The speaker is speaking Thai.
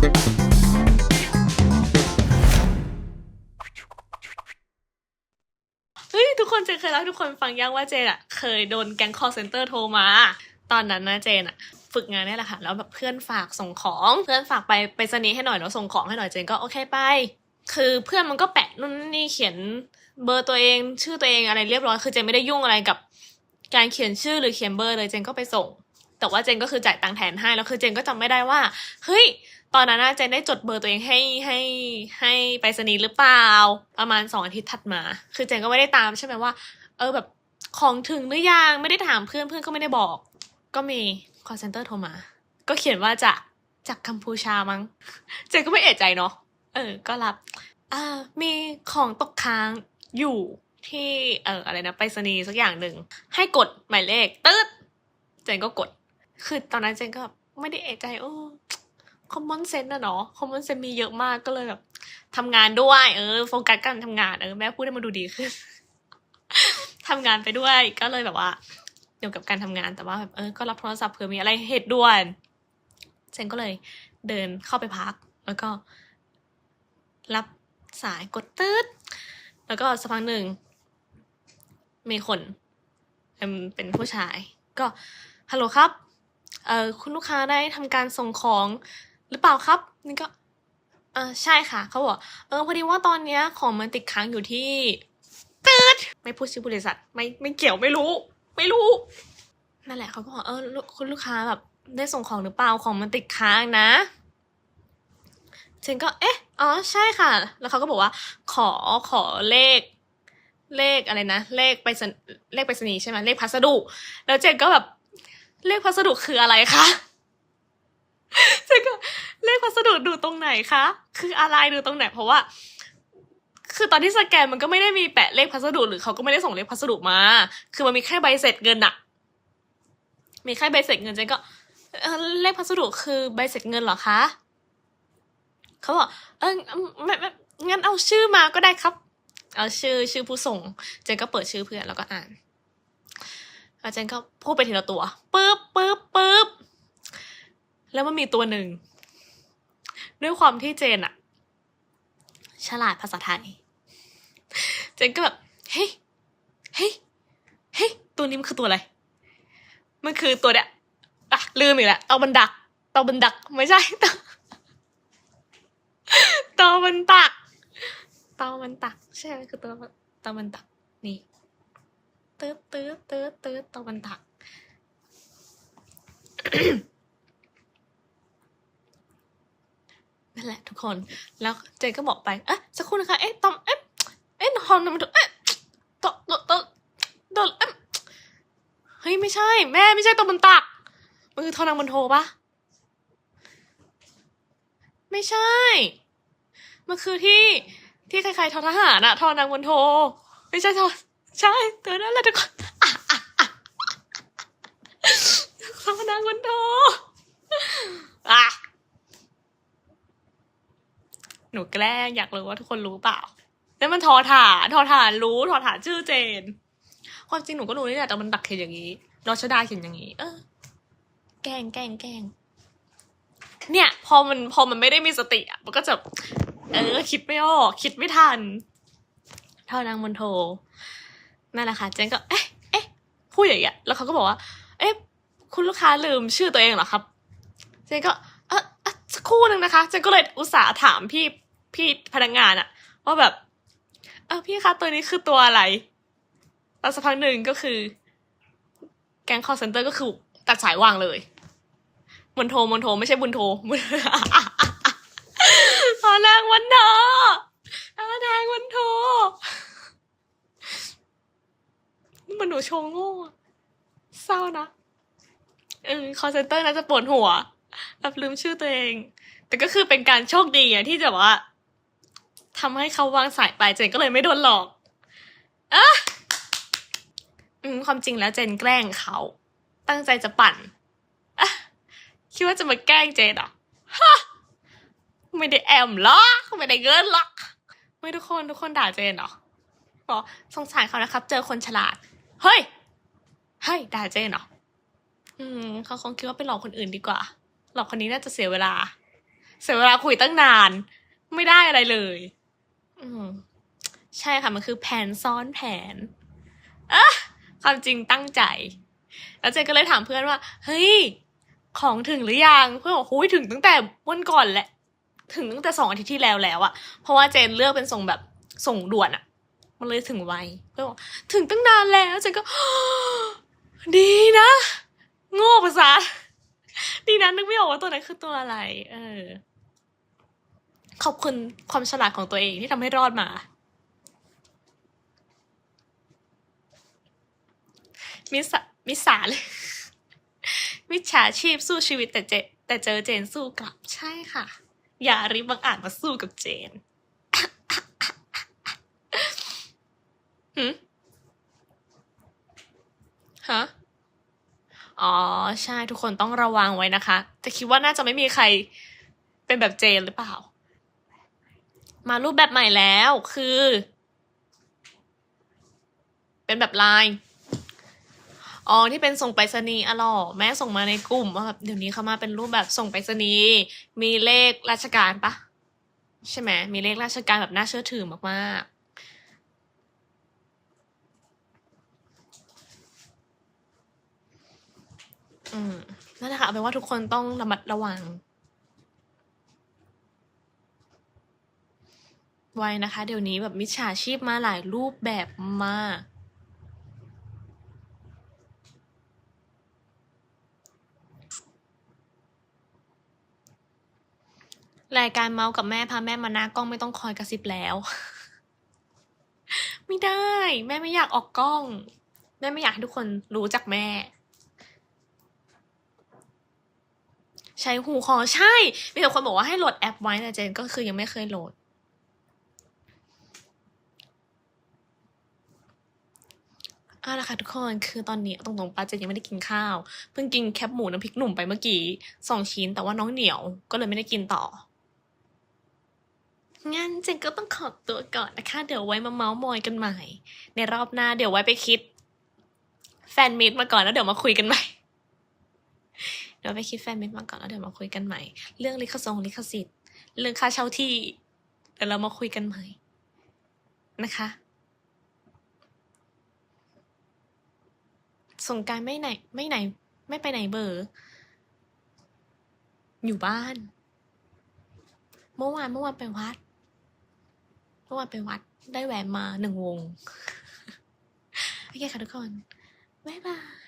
เฮ้ยทุกคนเจนเคยเล่าให้ทุกคนฟังยังว่าเจนอะเคยโดนแก๊ง call center โทรมา ตอนนั้นนะเจนอะฝึกงานเนี่ยแหละค่ะแล้วแบบเพื่อนฝากส่งของเพื่อนฝากไปไปสนีย์ให้หน่อยแล้วส่งของให้หน่อยเจนก็โอเคไป คือเพื่อนมันก็แปะนู่นนี่เขียนเบอร์ตัวเองชื่อตัวเองอะไรเรียบร้อยคือเจนไม่ได้ยุ่งอะไรกับ การเขียนชื่อหรือเขียนเบอร์เลยเจนก็ไปส่ง แต่ว่าเจนก็คือจ่ายตังค์แทนให้แล้วคือเจนก็จำไม่ได้ว่าเฮ้ยตอนนั้นเจนได้จดเบอร์ตัวเองให้ให้ให้ไปรษณีหรือเปล่า ประมาณสองอาทิตย์ถัดมา คือเจนก็ไม่ได้ตามใช่ไหมว่า เออแบบของถึงหรือยังไม่ได้ถามเพื่อนเพื่อนก็ไม่ได้บอก ก็มี call center โทรมา ก็เขียนว่าจากจากกัมพูชามั้ง เจนก็ไม่เอะใจเนาะเออ ก็รับอ่ามีของตกค้างอยู่ที่เอออะไรนะไปรษณีย์สักอย่างหนึ่งให้กดหมายเลขตืดเจนก็กด คือตอนนั้นเจนก็แบบไม่ได้เอะใจโอ้คอมมอนเซนต์อะเนาะคอมมอนเซนต์มีเยอะมากก็เลยแบบทำงานด้วยเออโฟกัสการทำงานเออแม่พูดให้มันดูดีขึ้นทำงานไปด้วยก็เลยแบบว่าเกี่ยวกับการทำงานแต่ว่าแบบเออก็รับโทรศัพท์เผื่อมีอะไรเหตุด่วนเจนก็เลยเดินเข้าไปพัก แล้วก็ รับสายกดตืดแล้วก็สักพักหนึ่งมีคนเอ็มเป็นผู้ชาย ก็ฮัลโหลครับ เอ่อคุณลูกค้าได้ทำการส่งของหรือเปล่าครับ นี่ก็เออใช่ค่ะเขาบอกเออพอดีว่าตอนเนี้ยของมันติดค้างอยู่ที่ตืดไม่พูดชื่อบริษัทไม่ไม่เกี่ยวไม่รู้ ไม่รู้นั่นแหละเขาก็บอกเออคุณลูกค้าแบบได้ส่งของหรือเปล่าของมันติดค้างนะเจนก็เอ๊ะอ๋อใช่ค่ะ แล้วเขาก็บอกว่า ขอขอเลข เลขอะไรนะ เลขไปสเลขไปรษณีย์ใช่ไหมเลขพัสดุ แล้วเจนก็แบบ เลขพัสดุคืออะไรคะเจนก็เลขพัสดุดูตรงไหนคะ คืออะไรดูตรงไหน เพราะว่า คือตอนที่สแกนมันก็ไม่ได้มีแปะเลขพัสดุหรือเขาก็ไม่ได้ส่งเลขพัสดุมา คือมันมีแค่ใบเสร็จเงินอะมีแค่ใบเสร็จเงินเจนก็เอ่อเลขพัสดุคือใบเสร็จเงินเหรอคะเขาบอกเออไม่ไม่งั้นเอาชื่อมาก็ได้ครับ เอาชื่อชื่อผู้ส่ง เจนก็เปิดชื่อเพื่อนแล้วก็อ่าน แล้วเจนก็พูดไปทีละตัวปึ๊บปึ๊บปึ๊บแล้วมันมีตัวหนึ่ง ด้วยความที่เจนอะฉลาดภาษาไทย เจนก็แบบ เฮ้ยเฮ้ยเฮ้ยตัวนี้มันคือตัวอะไร มันคือตัวเนี้ยอะลืมอีกแล้วเตาบันดักเตาบันดักไม่ใช่เตาเตามันตักเตามันตัก ใช่คือเตาเตามันตักนี่ ตืดตืดตืดตืดตามันตักนั่นแหละทุกคน แล้วเจนก็บอกไปเอ๊ะสักครู่นะคะ เอ๊ะตอม เอ๊ะ เอ๊ะฮอนมันถูกเอ๊ะตอตอตอตอเอ๊ะเฮ้ยไม่ใช่ แม่ไม่ใช่ตอมันตักมันคือทอนังมันโทปะไม่ใช่ มันคือที่ที่ใครๆทอทหารอะทอนางบนโท ไม่ใช่ทอ ใช่ตัวนั้นแหละทุกคนอะอะอะทอนางบนโทอะหนูแกล้งอยากรู้ว่าทุกคนรู้เปล่านั่นมันทอฐานทอฐานรู้ทอฐานชื่อเจน ความจริงหนูก็รู้นี่แหละแต่มันดักเขียนอย่างนี้รชดาเขียนอย่างนี้ เออ แกล้งแกล้งแกล้งเนี่ย พอมันพอมันไม่ได้มีสติอะมันก็จะ เออ คิดไม่ออก คิดไม่ทัน เท่านางมนโท นั่นแหละค่ะเจนก็เอ๊ะเอ๊ะพูดอย่างเงี้ยแล้วเขาก็บอกว่า เอ๊ะคุณลูกค้าลืมชื่อตัวเองเหรอครับเจนก็เออสักครู่หนึ่งนะคะเจนก็เลยอุตส่าห์ถามพี่พี่พนักงานอะว่าแบบ เออพี่คะตัวนี้คือตัวอะไรแล้วสักพักหนึ่งก็คือ แก๊งคอร์เซนเตอร์ก็คือตัดสายวางเลยมนโทมนโทไม่ใช่บุญโทบุญตอนแรกวันโทตอนแรกวันโทนี่มันหนูโชว์โง่เศร้านะเออคอเซนเตอร์น่าจะปวดหัวแบบลืมชื่อตัวเอง แต่ก็คือเป็นการโชคดีอะที่จะว่าทำให้เขาวางสายไปเจนก็เลยไม่โดนหลอกอะอืมความจริงแล้วเจนแกล้งเขา ตั้งใจจะปั่นอะคิดว่าจะมาแกล้งเจนหรอฮะไม่ได้แอมหรอกไม่ได้เงินหรอกไม่ทุกคนทุกคนด่าเจนเหรอบอกสงสารเขานะครับ เจอคนฉลาด เฮ้ยเฮ้ยด่าเจนเหรออืมเขาคงคิดว่าไปหลอกคนอื่นดีกว่า หลอกคนนี้น่าจะเสียเวลา เสียเวลาคุยตั้งนาน ไม่ได้อะไรเลย อืมใช่ค่ะ มันคือแผนซ้อนแผนอะความจริงตั้งใจ แล้วเจนก็เลยถามเพื่อนว่า เฮ้ย ของถึงหรือยัง เพื่อนบอกโอ้ยถึงตั้งแต่วันก่อนแหละ ถึงตั้งแต่สองอาทิตย์ที่แล้วแล้วอะเพราะว่าเจนเลือกเป็นส่งแบบส่งด่วนอะ มันเลยถึงไวเพื่อนบอกถึงตั้งนานแล้วเจนก็ ดีนะ โง่ภาษาดีนะนึกไม่ออกว่าตัวนั้นคือตัวอะไร เออ ขอบคุณความฉลาดของตัวเองที่ทำให้รอดมา มิสามิสาเลยมิจฉาชีพสู้ชีวิตแต่เจแต่เจอเจนสู้กลับใช่ค่ะ อย่าริบังอาจมาสู้กับเจน หืมฮะ อ๋อ ใช่ทุกคนต้องระวังไว้นะคะ แต่คิดว่าน่าจะไม่มีใครเป็นแบบเจนหรือเปล่า มารูปแบบใหม่แล้วคือ เป็นแบบไลน์อ๋อที่เป็นส่งไปรษณีย์อะหรอแม่ส่งมาในกลุ่มว่าแบบเดี๋ยวนี้เขามาเป็นรูปแบบส่งไปรษณีย์มีเลขราชการปะใช่ไหมมีเลขราชการแบบน่าเชื่อถือมากๆ อืมนั่นแหละค่ะเอาเป็นว่าทุกคนต้องระมัดระวัง ไว้นะคะ เดี๋ยวนี้แบบมิจฉาชีพมาหลายรูปแบบมากรายการเมาส์กับแม่พาแม่มาหน้ากล้องไม่ต้องคอยกระซิบแล้ว ไม่ได้ แม่ไม่อยากออกกล้อง แม่ไม่อยากให้ทุกคนรู้จักแม่ ใช้หูคอใช่ มีแต่คนบอกว่าให้โหลดแอปไว้แต่เจนก็คือยังไม่เคยโหลด เอาละค่ะทุกคนคือตอนนี้ตรงๆป้าเจนยังไม่ได้กินข้าว เพิ่งกินแคบหมูน้ำพริกหนุ่มไปเมื่อกี้สองชิ้นแต่ว่าน้องเหนียวก็เลยไม่ได้กินต่องั้นเจนก็ต้องขอตัวก่อนนะคะ เดี๋ยวไว้มาเมาส์มอยกันใหม่ ในรอบหน้าเดี๋ยวไว้ไปคิด แฟนมิตมาก่อนแล้วเดี๋ยวมาคุยกันใหม่ เดี๋ยวไปคิดแฟนมิตมาก่อนแล้วเดี๋ยวมาคุยกันใหม่ เรื่องลิขสงลิขสิทธิ์ เรื่องค่าเช่าที่เดี๋ยวเรามาคุยกันใหม่นะคะสงการไม่ไหนไม่ไหน ไม่ไปไหนเบอร์อยู่บ้าน เมื่อวานเมื่อวานไปวัด เมื่อวานไปวัดได้แหวนมาหนึ่งวง โอเคค่ะทุกคน บ๊ายบาย